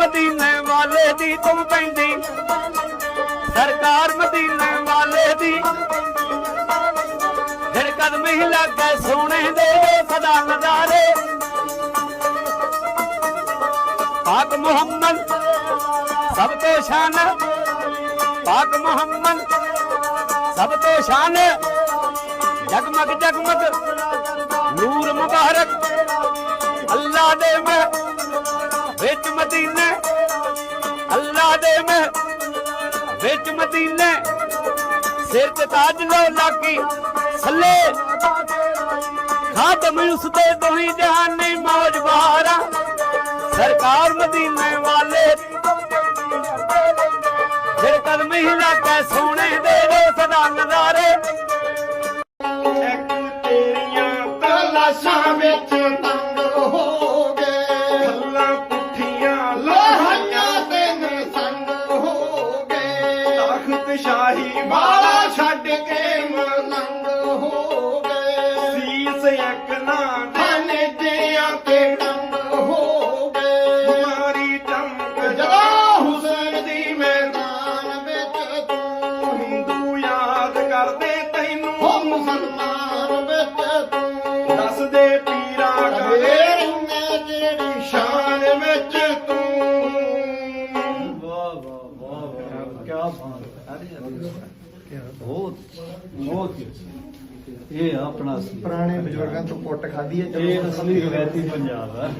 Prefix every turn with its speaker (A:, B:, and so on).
A: ਮਦੀਨੇ ਵਾਲੇ ਦੀ ਤੁਮ ਪੈਂਦੀ। ਸਰਕਾਰ ਮਦੀਨੇ ਵਾਲੇ ਦੀ। ਫਿਰ ਕਦਮ ਹੀ ਲੱਗੇ ਸੋਹਣੇ ਦੇ ਸਦਾ ਨਜ਼ਾਰੇ। ਪਾਕ ਮੁਹੰਮਦ ਸਭ ਤੋਂ ਸ਼ਾਨ, ਪਾਕ ਮੁਹੰਮਦ ਸਭ ਤੋਂ ਸ਼ਾਨ। ਜਗਮਗ ਜਗਮਗ, ਨੂਰ ਮੁਬਾਰਕ, ਅੱਲਾ ਦੇ ਮੈਂ ਵਿੱਚ ਮਦੀਨੇ ਅੱਲਾ ਦੇ ਮੈਂ ਵਿੱਚ ਮਦੀਨੇ, ਸਿਰ ਤੇ ਤਾਜ ਲੋ ਲਾਕੀ ਸੱਲੇ ਖਾਤਮ ਉਸ ਦੇ ਦੋਹੀ ਜਹਾਨੀ ਮੌਜ ਬਹਾਰਾ ਸਰਕਾਰ ਮਦੀਨੇ ਵਾਲੇ। ਫਿਰ ਕਦਮ ਹੀ ਲੱਗੇ ਸੋਹਣੇ ਦੇ ਦੋ ਸਦਾ ਨਜ਼ਾਰੇ
B: ਸ਼ਾਹੀ ਵਾਲਾ
C: ਮਾਲਾ ਛੱਡ ਕੇ ਮਲੰਗ ਹੋ ਗਏ
B: ਸੀਸ ਇੱਕ ਨਾ
C: ਖਾਨੇ ਤੇ ਡੰਗ ਹੋ ਗਏ
B: ਮਾਰੀ ਚਮਕ
C: ਜਦੋਂ ਹੁਸਨ ਦੀ ਮੈਦਾਨ ਵਿੱਚ ਤੂੰ
B: ਹਿੰਦੂ ਯਾਦ ਕਰਦੇ ਤੈਨੂੰ।
C: ਹੋ ਮੁਸਲਮਾਨ ਵਿੱਚ ਤੂੰ।
B: ਦੱਸਦੇ ਪੀਰਾ
C: ਕਵੇਰ ਨੇ ਜਿਹੜੀ ਸ਼ਾਨ ਵਿੱਚ ਤੂੰ।
D: ਵਾਹ ਵਾਹ ਵਾਹ ਵਾਹ ਕੀ ਬਾਤ ਬਹੁਤ ਬਹੁਤ। ਇਹ ਆਪਣਾ ਸੀ
E: ਪੁਰਾਣੇ ਬਜ਼ੁਰਗਾਂ ਤੋਂ ਕੁੱਟ ਖਾਧੀ ਹੈ
D: ਇਹ ਅਸਲੀ ਰਵਾਇਤੀ ਪੰਜਾਬ ਹੈ